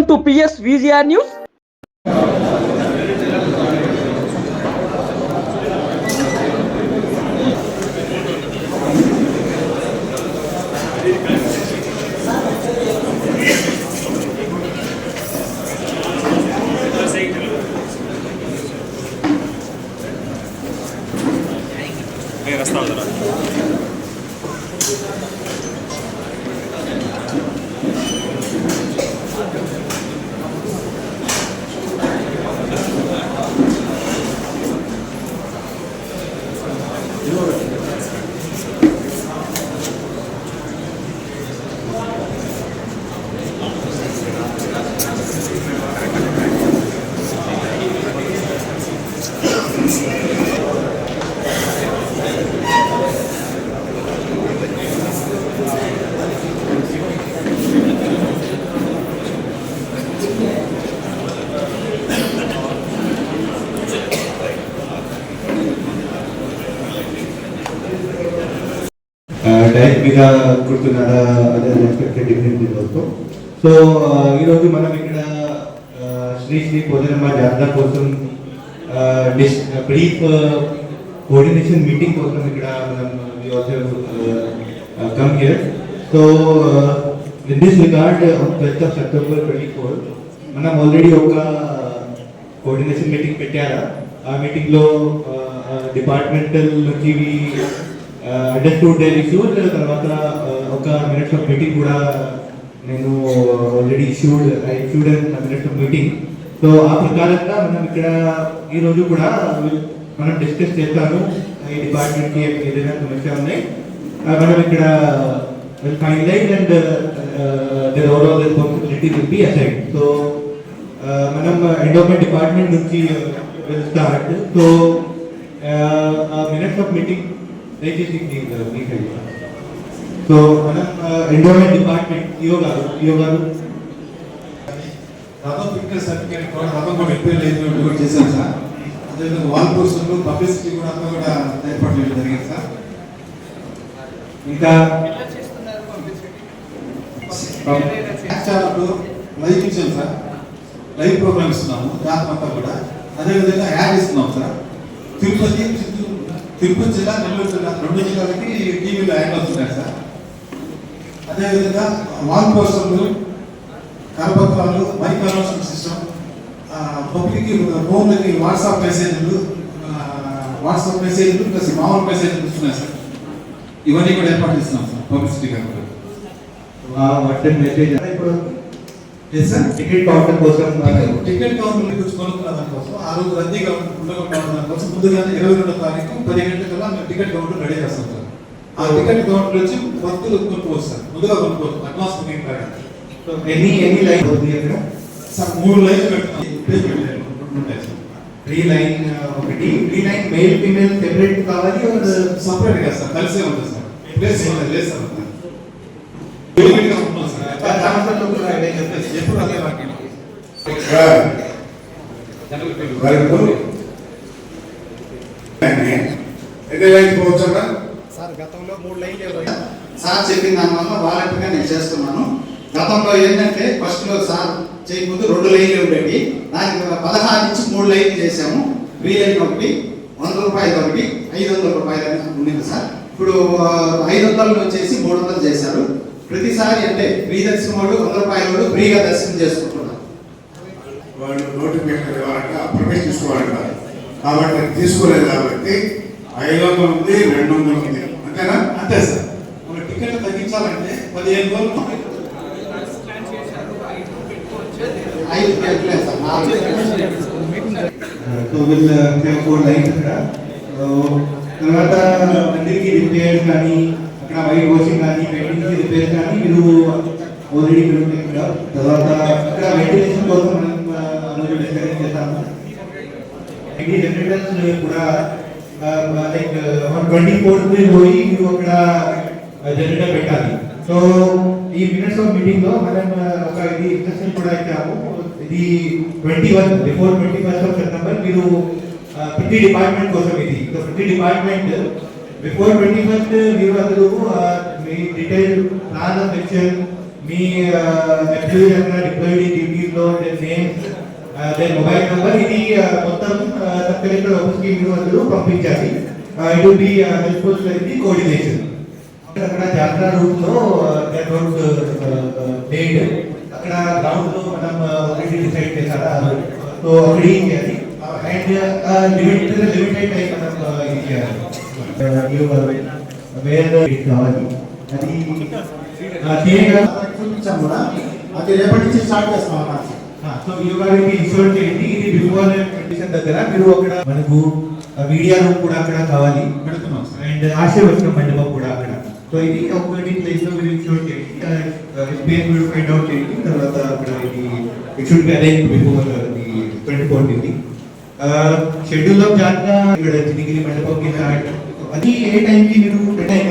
Welcome to PS VGR News. గట్టిగా మీద కూర్చున్నారా అదే అన్ఎక్స్పెక్టెడ్ డిఫరెన్స్ ఈరోజు సో ఈరోజు మనం ఇక్కడ శ్రీ శ్రీ పోదనమ్మ జాతర కోసం డిస్ బ్రీఫ్ కోఆర్డినేషన్ మీటింగ్ కోసం ఇక్కడ మనం come here so in this regard on twelfth of September twenty four మనం ఆల్రెడీ ఒక కోఆర్డినేషన్ మీటింగ్ పెట్టారా? ఆ మీటింగ్లో డిపార్ట్మెంటల్ నుంచి అండర్స్టూడ్ దేర్ ఇష్యూడ్ తర్వాత uh, ఒక మినిట్స్ ఆఫ్ మీటింగ్ కూడా నేను already issued I issued minutes of meeting so ఆ ప్రకారంగా మనం ఇక్కడ ఈ రోజు కూడా మనం డిస్కస్ చేస్తాము ఈ డిపార్ట్మెంట్కి ఏదైనా సమస్య ఉన్నాయి. ఆ, మనం ఇక్కడ finalize and their overall responsibility will be aside so మనం ఎండోమెంట్ డిపార్ట్మెంట్ నుంచి will start so minutes of meeting దయచేసి మీకు సో మనం ఎండోమెంట్ డిపార్ట్మెంట్ ఈఓ గారు ఈఓ గారు రథం ఫిట్నెస్ సర్టిఫికేట్ కూడా రథం కూడా రిపేర్ లేదు కూడా చేశాం సార్. అదేవిధంగా వాల్ పోస్టులు పబ్లిసిటీ కూడా అంతా కూడా ఏర్పాటు చేయడం జరిగింది సార్. ఇంకా ఛానల్ లైవ్ ఇచ్చాం సార్. లైవ్ ప్రోగ్రామ్ ఇస్తున్నాము జాతర అంతా కూడా. అదేవిధంగా యాడ్ ఇస్తున్నాం సార్. తిరుపతి చిత్తూరు తిరుపతి జిల్లా నెల్లూరు జిల్లా రెండు జిల్లాలకి టీవీలో యాడ్ అవుతున్నాయి సార్. అదేవిధంగా వాల్ పోస్టర్లు కరపత్రాలు మైక్ అనౌన్స్మెంట్ సిస్టమ్ పబ్లిక్ ఫోన్లకి వాట్సాప్ మెసేజ్లు వాట్సాప్ మెసేజ్లు ప్లస్ మామూలు మెసేజ్లు వస్తున్నాయి సార్. ఇవన్నీ కూడా ఏర్పాటు చేస్తున్నాం సార్ పబ్లిసిటీ కాకుండా మెసేజ్. ఇప్పుడు టికెట్ కౌంటర్ కోసం టికెట్ కౌంటర్ గురించి కొనుక్కున్న దానికోసం ఆ రోజు రద్దీగా ఉండకుండా దానికోసం ముందుగానే ఇరవై రెండో తారీఖు పది మేము టికెట్ కౌంటర్ రెడీ చేస్తాం సార్ ఆ టికెట్ కౌంటర్ వచ్చి భక్తులు కొనుక్కోవచ్చు సార్ ముందుగా కొనుక్కోవచ్చు. అడ్వాన్స్ బుకింగ్ లాగా ఎన్ని ఎన్ని లైన్ ఉంది అక్కడ? సార్ మూడు రెండు ఉంటాయి సార్ లైన్ ఒకటి. Three line male female separate కావాలి సపరేట్గా సార్ కలిసే ఉంటుంది సార్ ప్లేస్ లేదు సార్ సార్ దాంట్లో కూడా arrange సార్ చెప్పిన దానివల్ల వాలంటీర్గా నేను చేస్తున్నాను. గతంలో ఏంటంటే ఫస్ట్లో సార్ చేయకముందు రెండు లైన్లు ఉండేవి. దానికి పదహారు నుంచి మూడు లైన్లు చేసాము వీలైన ఒకటి వంద రూపాయలు ఒకటి ఐదు వందల రూపాయలు అనేది ఉండింది సార్. ఇప్పుడు ఐదు వందలు వచ్చేసి మూడు వందలు చేశారు. ప్రతిసారి అంటే ఫ్రీ దర్శనం వాళ్ళు వంద రూపాయల వాళ్ళు ఫ్రీగా దర్శనం చేసుకుంటున్నారు. వాళ్ళు నోటిఫికేషన్ ఇవ్వాలంట పర్మిషన్ తీసుకోవాలంట. కాబట్టి తీసుకోలేదు కాబట్టి ఐదు వందలు ఉంది రెండు వందలు ఉంది అంతేనా? అంతే సార్. మన టికెట్ తగ్గించాలంటే పదిహేను రోజులు ఐదు సార్ విల్ ఫోర్ తర్వాత అందరికి రిపేర్ కానీ ఇంకా వైట్ వాషింగ్ కానీ పెయింటింగ్ రిపేర్ కానీ మీరు ఆల్రెడీ మీరు ఉన్నాయి ఇక్కడ. తర్వాత అక్కడ వెంటిలేషన్ కోసం మనం ఆ, డిస్కషన్ చేస్తాము. ఐటీ జనరేటర్స్ కూడా లైక్ ట్వంటీ ఫోర్త్ పోయి మీరు అక్కడ జనరేటర్ పెట్టాలి. సో ఈ మినిట్స్ ఆఫ్ మీటింగ్లో మనం ఒక ఇది ఇన్స్ట్రక్షన్ కూడా ఇచ్చాము. ఇది twenty one before twenty first of September మీరు ప్రతి డిపార్ట్మెంట్ కోసం ఇది. ప్రతి డిపార్ట్మెంట్ బిఫోర్ ట్వంటీ ఫస్ట్ మీరు అందరూ మీ డీటెయిల్ ప్లాన్ ఆఫ్ ఎక్షన్ మీ ఎంప్లాయీ అక్కడ డిప్లాయిడ్ డ్యూటీలో నేమ్ దేని మొబైల్ నెంబర్ ఇది మొత్తం తక్కువ ఆఫీస్కి మీరు అందరూ పంపించాలి. It will be helpful for the coordination అక్కడ జాతర రూట్లో లో రోడ్ డేట్ అక్కడ గ్రౌండ్లో మనం ఆల్రెడీ డిసైడ్ చేశారా? సో అక్కడ ఏం చేయాలి. అండ్ లిమిట్ లిమిటెడ్ టైం మనం uh, ఇది చేయాలి వేరే కావాలి అది చేయగా చూపించాం కూడా అది రేపటి నుంచి స్టార్ట్ చేస్తాం సో ఈ గారికి ఇన్షూర్ చేయండి ఇది బిఫోర్ కండిషన్ దగ్గర మీరు అక్కడ మనకు మీడియా రూమ్ కూడా అక్కడ కావాలి. పెడుతున్నాం అండ్ ఆశీర్వచన మండపం కూడా అక్కడ. సో ఇది ఒకటి ప్లేస్లో మీరు ఇన్షూర్ చేయండి మీరు ఫైండ్ అవుట్ చేయండి తర్వాత అక్కడ ఇది it should be arrange before the twenty fourth ఇది. షెడ్యూల్ ఆఫ్ జాతర ఇక్కడ చినిగిరి మండపం కింద అది ఏ టైంకి మీరు టైం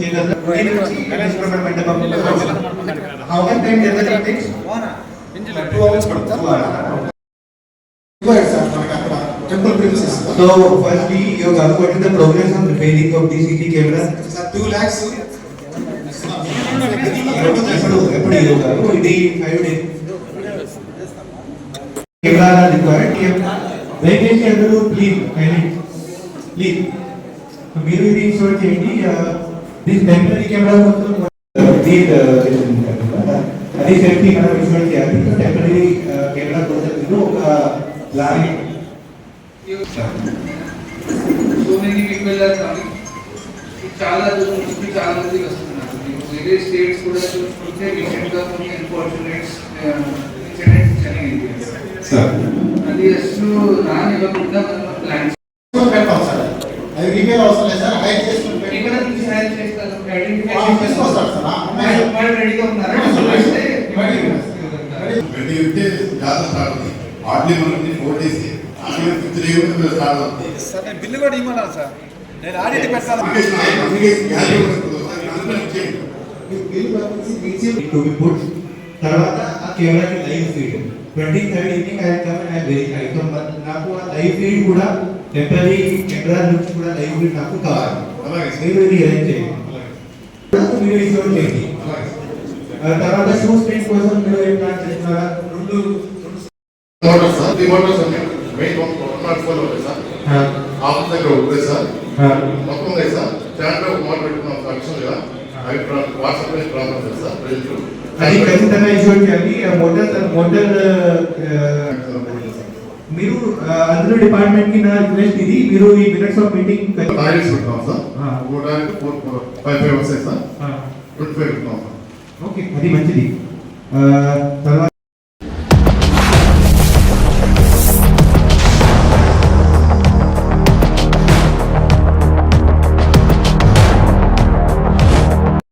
చేయగలరా మండపం how much time general two hours పడుతుంది. ఇవ్వండి సార్ మనకి అక్కడ temple premises So firstly, you have got the progress on repairing of the CC camera. Sir two lakhs ఎప్పుడు? ఎప్పుడు ఇది కాదు, ఇది ఫైవ్ డేస్ కెమెరా రిక్వైర్డ్ దయచేసి అందరూ ప్లీజ్ సైలెంట్ ప్లీజ్ మీరు ఇది ఇన్స్టాల్ చేయండి దిస్ టెంపరీ కెమెరా మొత్తం ఇది అది సేఫ్టీ మనం ఇన్స్టాల్ చేయాలి టెంపరీ కెమెరా కోసం మీరు ఒక lorry so many people are coming చాలా దూరం నుంచి చాలా మంది వస్తున్నారు మీకు వేరే స్టేట్స్ కూడా చూసుకుంటే రీసెంట్గా కొన్ని అన్ఫార్చునేట్స్ ఇన్సిడెంట్స్ జరిగింది సార్ అది అసలు రానివ్వకుండా మనం ప్లాన్ పెట్టాం సార్ అది రిపేర్ అవసరం లేదు సార్ హైట్ చేసుకుని పెట్టి ఇక్కడ నుంచి సాయం చేస్తారు వాళ్ళు తీసుకొస్తారు సార్ ఆ అమ్మాయి వాళ్ళు రెడీగా ఉన్నారా రెడీ. రెడీ. ప్రతి ఉంటే జాతర స్టార్ట్ అవుతుంది హార్డ్లీ మనకి four days fifth day start అవుతుంది బిల్లు కూడా సార్ నేను ఆడిట్ తర్వాత ఆ కెమెరాకి live feed twenty third evening I come and verify so నాకు ఆ లైవ్ ఫీడ్ కూడా టెంపరీ కెమెరా నుంచి కూడా లైవ్ ఫీడ్ నాకు కావాలి. అలాగే సార్. మీరు ఇది అరేంజ్ చేయండి. మీరు ఇన్స్టాల్ చేయండి. ఆ తర్వాత షూ స్క్రీన్ కోసం మీరు ఏం ప్లాన్ చేస్తున్నారా? రెండు మోటార్స్ సార్ త్రీ మోటార్స్ ఉన్నాయి. మెయిన్ వన్ నాట్ ఫోర్ ఉంటాయి సార్ ఆఫీస్ దగ్గర ఉంటుంది సార్ మొత్తం అవి వాట్సాప్లో ట్రాన్స్ఫర్ సార్ ప్రజలు అది ఖచ్చితంగా చేయాలి. ఆ మోటార్ మోటార్ మీరు అందులో డిపార్ట్మెంట్కి నా రిక్వెస్ట్ ఇది. మీరు ఈ మినిట్స్ ఆఫ్ మీటింగ్ టాయిలెట్స్ పెట్టుకున్నాం సార్. ఒకటానికి ఫోర్ ఫోర్ ఫైవ్ ఫైవ్ వస్తాయి సార్. ట్వంటీ ఫైవ్ ఓకే అది మంచిది.